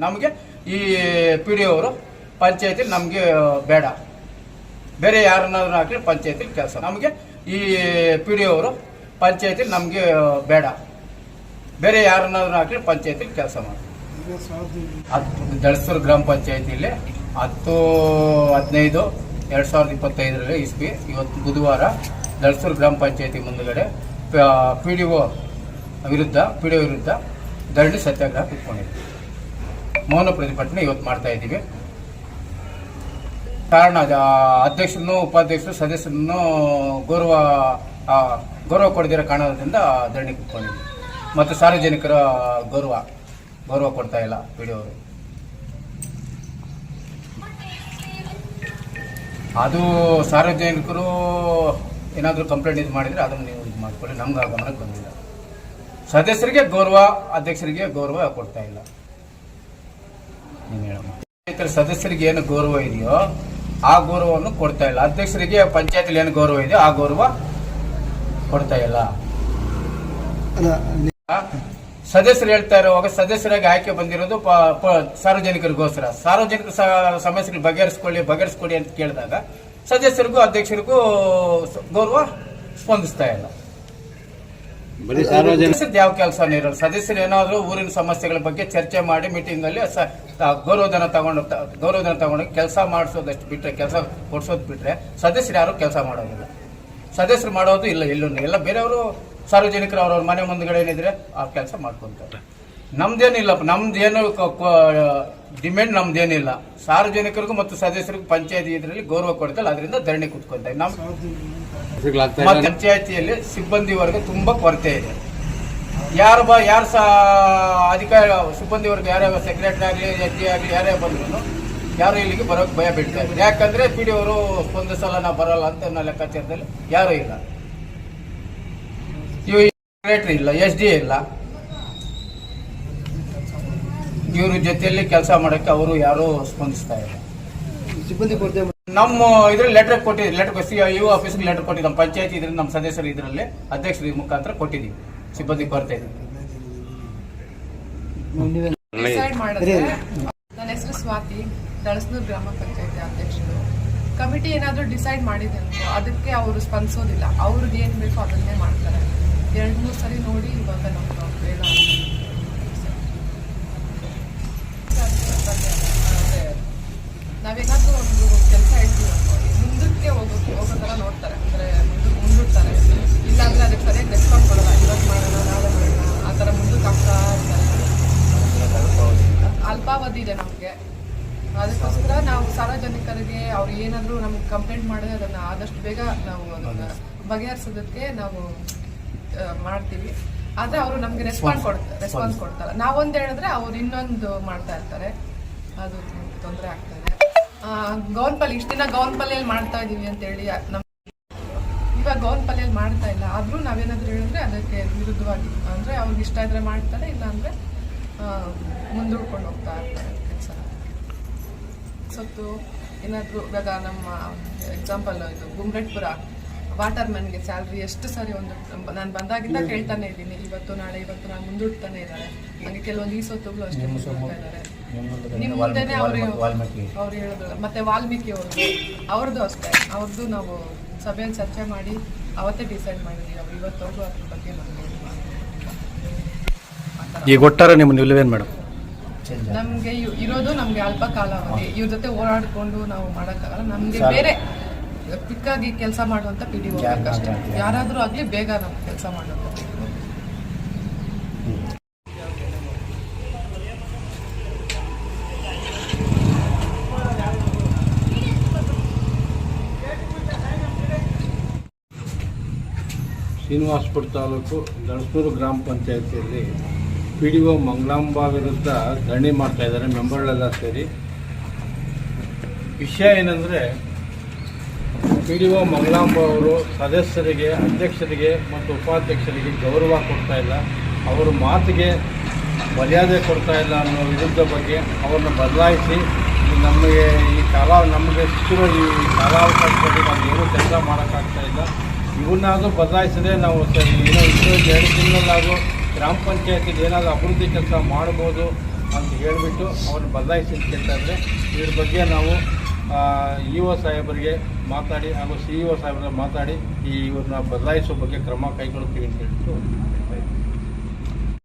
ನಮಗೆ ಈ P D ಅವರು ಪಂಚಾಯತಿ ನಮಗೆ ಬೇಡ. ಬೇರೆ ಯಾರನ್ನಾದ್ರೂ ಹಾಕಿ ಪಂಚಾಯತಿ ಕೆಲಸ. ನಮಗೆ ಈ ಪಿ ಡಿ ಅವರು ಪಂಚಾಯತಿ ನಮಗೆ ಬೇಡ. ಬೇರೆ ಯಾರನ್ನಾದ್ರೂ ಹಾಕಿ ಪಂಚಾಯತಿ ಕೆಲಸ ಮಾಡಿ ಹತ್ತು ದಳಸೂರು ಗ್ರಾಮ ಪಂಚಾಯತಿಲಿ ಹತ್ತು, ಹದಿನೈದು, ಎರಡು ಸಾವಿರದ ಇಪ್ಪತ್ತೈದರಲ್ಲಿ ಇಸ್ವಿ ಇವತ್ತು ಬುಧವಾರ ದಳಸೂರು ಗ್ರಾಮ ಪಂಚಾಯತಿ ಮುಂದುಗಡೆ ಪಿ ಡಿ ಒ ವಿರುದ್ಧ ಪಿ ಡಿ ಒ ವಿರುದ್ಧ ಧರಣಿ ಸತ್ಯಾಗ್ರಹ ಕುತ್ಕೊಂಡಿದ್ವಿ. ಮೌನ ಪ್ರತಿಭಟನೆ ಇವತ್ತು ಮಾಡ್ತಾ ಇದ್ದೀವಿ. ಕಾರಣ ಅಧ್ಯಕ್ಷರನ್ನು ಉಪಾಧ್ಯಕ್ಷರು ಸದಸ್ಯರನ್ನು ಗೌರವ ಗೌರವ ಕೊಡದಿರೋ ಕಾರಣದಿಂದ ಧರಣಿ ಕೂತ್ಕೊಂಡಿದ್ವಿ. ಮತ್ತು ಸಾರ್ವಜನಿಕರ ಗೌರವ ಗೌರವ ಕೊಡ್ತಾ ಇಲ್ಲ ಅವರು. ಅದು ಸಾರ್ವಜನಿಕರು ಏನಾದರೂ ಕಂಪ್ಲೇಂಟ್ ಇದು ಮಾಡಿದರೆ ಅದನ್ನು ನೀವು ಇದು ಮಾಡ್ಕೊಳ್ಳಿ. ನಮ್ಗೆ ಆ ಗಮನಕ್ಕೆ ಬಂದಿಲ್ಲ. ಸದಸ್ಯರಿಗೆ ಗೌರವ, ಅಧ್ಯಕ್ಷರಿಗೆ ಗೌರವ ಕೊಡ್ತಾ ಇಲ್ಲ. ನೀವು ಹೇಳಮ್ಮ. ಪಂಚಾಯತ್ ಸದಸ್ಯರಿಗೆ ಏನು ಗೌರವ ಇದೆಯೋ ಆ ಗೌರವವನ್ನು ಕೊಡ್ತಾ ಇಲ್ಲ. ಅಧ್ಯಕ್ಷರಿಗೆ ಪಂಚಾಯತ್ ಏನು ಗೌರವ ಇದೆಯೋ ಆ ಗೌರವ ಕೊಡ್ತಾ ಇಲ್ಲ. ಸದಸ್ಯರು ಹೇಳ್ತಾ ಇರುವಾಗ ಸದಸ್ಯರಾಗಿ ಆಯ್ಕೆ ಬಂದಿರೋದು ಸಾರ್ವಜನಿಕರಿಗೋಸ್ಕರ. ಸಾರ್ವಜನಿಕ ಸಮಸ್ಯೆಗಳ ಸಮಸ್ಯೆಗಳು ಬಗೆಹರಿಸ್ಕೊಳ್ಳಿ ಬಗೆಹರಿಸ್ಕೊಳ್ಳಿ ಅಂತ ಕೇಳಿದಾಗ ಸದಸ್ಯರಿಗೂ ಅಧ್ಯಕ್ಷರಿಗೂ ಗೌರವ ಸ್ಪಂದಿಸ್ತಾ ಇಲ್ಲ. ಯಾವ ಕೆಲಸ ಇರಲ್ಲ ಸದಸ್ಯರು ಏನಾದರೂ ಊರಿನ ಸಮಸ್ಯೆಗಳ ಬಗ್ಗೆ ಚರ್ಚೆ ಮಾಡಿ ಮೀಟಿಂಗ್ ಅಲ್ಲಿ ಗೌರವಧನ ತಗೊಂಡು ಗೌರವಧನ ತಗೊಂಡು ಕೆಲಸ ಮಾಡಿಸೋದಷ್ಟು ಬಿಟ್ಟರೆ ಕೆಲಸ ಕೊಡ್ಸೋದು ಬಿಟ್ರೆ ಸದಸ್ಯರು ಯಾರು ಕೆಲಸ ಮಾಡೋದಿಲ್ಲ. ಸದಸ್ಯರು ಮಾಡೋದು ಇಲ್ಲ ಇಲ್ಲ ಎಲ್ಲ ಬೇರೆಯವರು ಸಾರ್ವಜನಿಕರು ಅವ್ರವ್ರ ಮನೆ ಮುಂದ್ಗಡೆ ಏನಿದ್ರೆ ಆ ಕೆಲಸ ಮಾಡ್ಕೊಂತಾರೆ. ನಮ್ದೇನಿಲ್ಲಪ್ಪ ನಮ್ದೇನು ಡಿಮ್ಯಾಂಡ್ ನಮ್ದೇನಿಲ್ಲ. ಸಾರ್ವಜನಿಕರಿಗೂ ಮತ್ತು ಸದಸ್ಯರಿಗೂ ಪಂಚಾಯತಿ ಇದರಲ್ಲಿ ಗೌರವ ಕೊಡ್ತಲ್ಲ ಅದರಿಂದ ಧರಣಿ ಕುತ್ಕೊಂತಾರೆ. ನಮ್ಮ ಪಂಚಾಯತಿಯಲ್ಲಿ ಸಿಬ್ಬಂದಿ ವರ್ಗ ತುಂಬಾ ಕೊರತೆ ಇದೆ. ಯಾರು ಬಾ ಯಾರು ಸಹ ಅಧಿಕಾರಿ ಸಿಬ್ಬಂದಿ ವರ್ಗ ಯಾರ್ಯಾವ ಸೆಕ್ರೆಟರಿ ಆಗಲಿ ಎಸ್ ಡಿ ಆಗಲಿ ಯಾರೇ ಬಂದ್ರು ಯಾರು ಇಲ್ಲಿಗೆ ಬರೋಕೆ ಭಯ ಬೀಳ್ತಾ ಇದ್ದಾರೆ ಯಾಕಂದ್ರೆ ಪಿ ಡಿ ಅವರು ಒಂದು ಸಲ ನಾವು ಬರಲ್ಲ ಅಂತ ಅನ್ನೋ ಲೆಕ್ಕಾಚಾರದಲ್ಲಿ ಯಾರೂ ಇಲ್ಲ. ಇವು ಸೆಕ್ರೆಟರಿ ಇಲ್ಲ ಎಸ್ ಡಿ ಇಲ್ಲ. ಇವ್ರ ಜೊತೆಯಲ್ಲಿ ಕೆಲಸ ಮಾಡಕ್ಕೆ ಅವರು ಯಾರು ಸ್ಪಂದಿಸ್ತಾ ಇಲ್ಲ. ಸಿಬ್ಬಂದಿ ಕೊರತೆ ನಮ್ಮ ಇದ್ರಲ್ಲಿ ಲೆಟರ್ ಕೊಟ್ಟಿದ್ದೀವಿ ಲೆಟರ್ ಯು ಆಫೀಸ್ಗೆ ಲೆಟರ್ ಕೊಟ್ಟಿದ್ದೀವಿ ನಮ್ಮ ಪಂಚಾಯತಿ ಇದ್ರಲ್ಲಿ ನಮ್ಮ ಸದಸ್ಯರು ಇದರಲ್ಲಿ ಅಧ್ಯಕ್ಷರ ಮುಖಾಂತರ ಕೊಟ್ಟಿದ್ದೀವಿ. ಸಿಬ್ಬಂದಿ ಕೊರತೆ ಇದೆ. ನನ್ನ ಹೆಸರು ಸ್ವಾತಿ ದಳಸನೂರು ಗ್ರಾಮ ಪಂಚಾಯತಿ ಅಧ್ಯಕ್ಷರು. ಕಮಿಟಿ ಏನಾದರೂ ಡಿಸೈಡ್ ಮಾಡಿದೆ ಅದಕ್ಕೆ ಅವರು ಸ್ಪಂದಿಸೋದಿಲ್ಲ. ಅವ್ರಿಗೆ ಏನು ಬೇಕೋ ಅದನ್ನೇ ಮಾಡ್ತಾರೆ. ಎರಡು ಮೂರು ಸರಿ ನೋಡಿ ಇವಾಗ ನಮ್ಗೆ ಬೇಡ ನಾವೇನಾದ್ರೂ ಒಂದು ಕೆಲಸ ಹೇಳ್ತೀವಿ ಅನ್ಕೊಳ್ಳಿ ಮುಂದಕ್ಕೆ ಹೋಗೋ ಹೋಗೋ ಥರ ನೋಡ್ತಾರೆ ಅಂದರೆ ಮುಂದಕ್ಕೆ ಮುಂದೂಡ್ತಾರೆ ಇಲ್ಲಾಂದ್ರೆ ಅದಕ್ಕೆ ಸರಿಯಾಗಿ ರೆಸ್ಪಾನ್ಸ್ ಕೊಡಲ್ಲ ಇವತ್ತು ಮಾಡೋಣ ನಾಳೆ ಮಾಡೋಣ ಆ ಥರ ಮುಂದಕ್ಕೆ ಆಗ್ತಾ ಇರ್ತಾರೆ ಅಲ್ಪಾವಧಿ ಇದೆ ನಮಗೆ ಅದಕ್ಕೋಸ್ಕರ ನಾವು ಸಾರ್ವಜನಿಕರಿಗೆ ಅವ್ರು ಏನಾದರೂ ಕಂಪ್ಲೇಂಟ್ ಮಾಡಿದ್ರೆ ಅದನ್ನು ಆದಷ್ಟು ಬೇಗ ನಾವು ಅದನ್ನು ಬಗೆಹರಿಸೋದಕ್ಕೆ ನಾವು ಮಾಡ್ತೀವಿ. ಆದರೆ ಅವರು ನಮಗೆ ರೆಸ್ಪಾನ್ಸ್ ಕೊಡ್ತಾರೆ. ರೆಸ್ಪಾನ್ಸ್ ಕೊಡ್ತಾರೆ. ನಾವೊಂದು ಹೇಳಿದ್ರೆ ಅವ್ರು ಇನ್ನೊಂದು ಮಾಡ್ತಾ ಇರ್ತಾರೆ. ಅದು ತೊಂದರೆ ಆಗ್ತದೆ ಗೌನ್ಪಲ್ಲಿ ಗೌನ್ ಪಲ್ಲಿ ಇಷ್ಟು ದಿನ ಗೌನ್ಪಲ್ಲಿಯಲ್ಲಿ ಮಾಡ್ತಾ ಇದೀವಿ ಅಂತೇಳಿ ನಮ್ಮ ಇವಾಗ ಗೌನ್ಪಲ್ಲಿಯಲ್ಲಿ ಮಾಡ್ತಾ ಇಲ್ಲ. ಆದರೂ ನಾವೇನಾದರೂ ಹೇಳಿದ್ರೆ ಅದಕ್ಕೆ ವಿರುದ್ಧವಾಗಿ. ಅಂದರೆ ಅವ್ರಿಗೆ ಇಷ್ಟ ಇದ್ರೆ ಮಾಡ್ತಾರೆ ಇಲ್ಲ ಅಂದರೆ ಮುಂದೂಡ್ಕೊಂಡು ಹೋಗ್ತಾ ಇರ್ತಾರೆ. ಕೆಲಸ ಸೊತ್ತು ಏನಾದರೂ ಇವಾಗ ನಮ್ಮ ಎಕ್ಸಾಂಪಲ್ ಇದು ಗುಮ್ರೆಟ್ಪುರ ವಾಟರ್ ಮ್ಯಾನ್ಗೆ ಸ್ಯಾಲ್ರಿ ಎಷ್ಟು ಸಾರಿ ಒಂದು ನಾನು ಬಂದಾಗಿಂದ ಕೇಳ್ತಾನೆ ಇದ್ದೀನಿ. ಇವತ್ತು ನಾಳೆ ಇವತ್ತು ನಾನು ಮುಂದೂಡ್ತಾನೆ ಇದ್ದಾರೆ. ನನಗೆ ಕೆಲವೊಂದು ಈ ಸೊತ್ತುಗಳು ಅಷ್ಟೇ ಮುಂದೆ ಇದ್ದಾರೆ. ನಿಮ್ಮ ಮುಂದೆನೆ ಅವ್ರು ವಾಲ್ಮೀಕಿ ಅವ್ರು ಹೇಳಿದ್ರು ಮತ್ತೆ ವಾಲ್ಮೀಕಿ ಅವರು. ಅವ್ರದ್ದು ಅಷ್ಟೇ. ಅವ್ರದ್ದು ನಾವು ಸಭೆಯಲ್ಲಿ ಚರ್ಚೆ ಮಾಡಿ ಅವತ್ತೇ ಡಿಸೈಡ್ ಮಾಡಿದ್ವಿ. ಅವ್ರು ಇವತ್ತವರೆಗೂ ಅದ್ರ ಬಗ್ಗೆ ನಮಗೆ ಈಗ ಒಟ್ಟಾರೆ ನಿಮ್ಮ ನಿಲುವೇನು ಮೇಡಮ್? ನಮ್ಗೆ ಇರೋದು ನಮ್ಗೆ ಅಲ್ಪ ಕಾಲಾವಧಿ ಇವ್ರ ಜೊತೆ ಓಡಾಡ್ಕೊಂಡು ನಾವು ಮಾಡೋಕ್ಕಾಗಲ್ಲ. ನಮ್ಗೆ ಬೇರೆ ಕ್ವಿಕ್ ಆಗಿ ಕೆಲಸ ಮಾಡುವಂತ ಪಿ ಡಿ ಅಷ್ಟೇ ಯಾರಾದ್ರೂ ಆಗ್ಲಿ ಬೇಗ ನಾವು ಕೆಲಸ ಮಾಡೋದು ಶ್ರೀನಿವಾಸ್ಪುರ ತಾಲೂಕು ದಳಸೂರು ಗ್ರಾಮ ಪಂಚಾಯತಿಯಲ್ಲಿ ಪಿ ಡಿ ಒ ಮಂಗಳಾಂಬ ವಿರುದ್ಧ ಧರಣಿ ಮಾಡ್ತಾ ಇದ್ದಾರೆ ಮೆಂಬರ್ಗಳೆಲ್ಲ ಸೇರಿ. ವಿಷಯ ಏನಂದರೆ ಪಿ ಡಿ ಒ ಮಂಗಳಾಂಬ ಅವರು ಸದಸ್ಯರಿಗೆ, ಅಧ್ಯಕ್ಷರಿಗೆ ಮತ್ತು ಉಪಾಧ್ಯಕ್ಷರಿಗೆ ಗೌರವ ಕೊಡ್ತಾ ಇಲ್ಲ. ಅವರ ಮಾತಿಗೆ ಮರ್ಯಾದೆ ಕೊಡ್ತಾ ಇಲ್ಲ ಅನ್ನೋ ವಿರುದ್ಧ ಬಗ್ಗೆ ಅವ್ರನ್ನ ಬದಲಾಯಿಸಿ ನಮಗೆ ಈ ಕಾಲ, ನಮಗೆ ಸಿಕ್ಕಿರೋ ಈ ಕಾಲಾವಕಾಶದಲ್ಲಿ ನಾವು ಏನೂ ಕೆಲಸ ಮಾಡೋಕ್ಕಾಗ್ತಾ ಇಲ್ಲ. ಇವನ್ನಾದರೂ ಬದಲಾಯಿಸದೆ ನಾವು ಏನೋ ಇಷ್ಟು ಎರಡು ತಿಂಗಳಲ್ಲಾದರೂ ಗ್ರಾಮ ಪಂಚಾಯತಿಗೆ ಏನಾದರೂ ಅಭಿವೃದ್ಧಿ ಕೆಲಸ ಮಾಡ್ಬೋದು ಅಂತ ಹೇಳಿಬಿಟ್ಟು ಅವ್ರನ್ನ ಬದಲಾಯಿಸಿದ ಕೇಳ್ತಾ ಇದ್ರ ಬಗ್ಗೆ ನಾವು ಇ ಒ ಸಾಹೇಬರಿಗೆ ಮಾತಾಡಿ ಹಾಗೂ ಸಿ ಇ ಒ ಸಾಹೇಬರ ಮಾತಾಡಿ ಈ ಇವ್ರನ್ನ ಬದಲಾಯಿಸೋ ಬಗ್ಗೆ ಕ್ರಮ ಕೈಗೊಳ್ತೀವಿ ಅಂತ ಹೇಳ್ಬಿಟ್ಟು.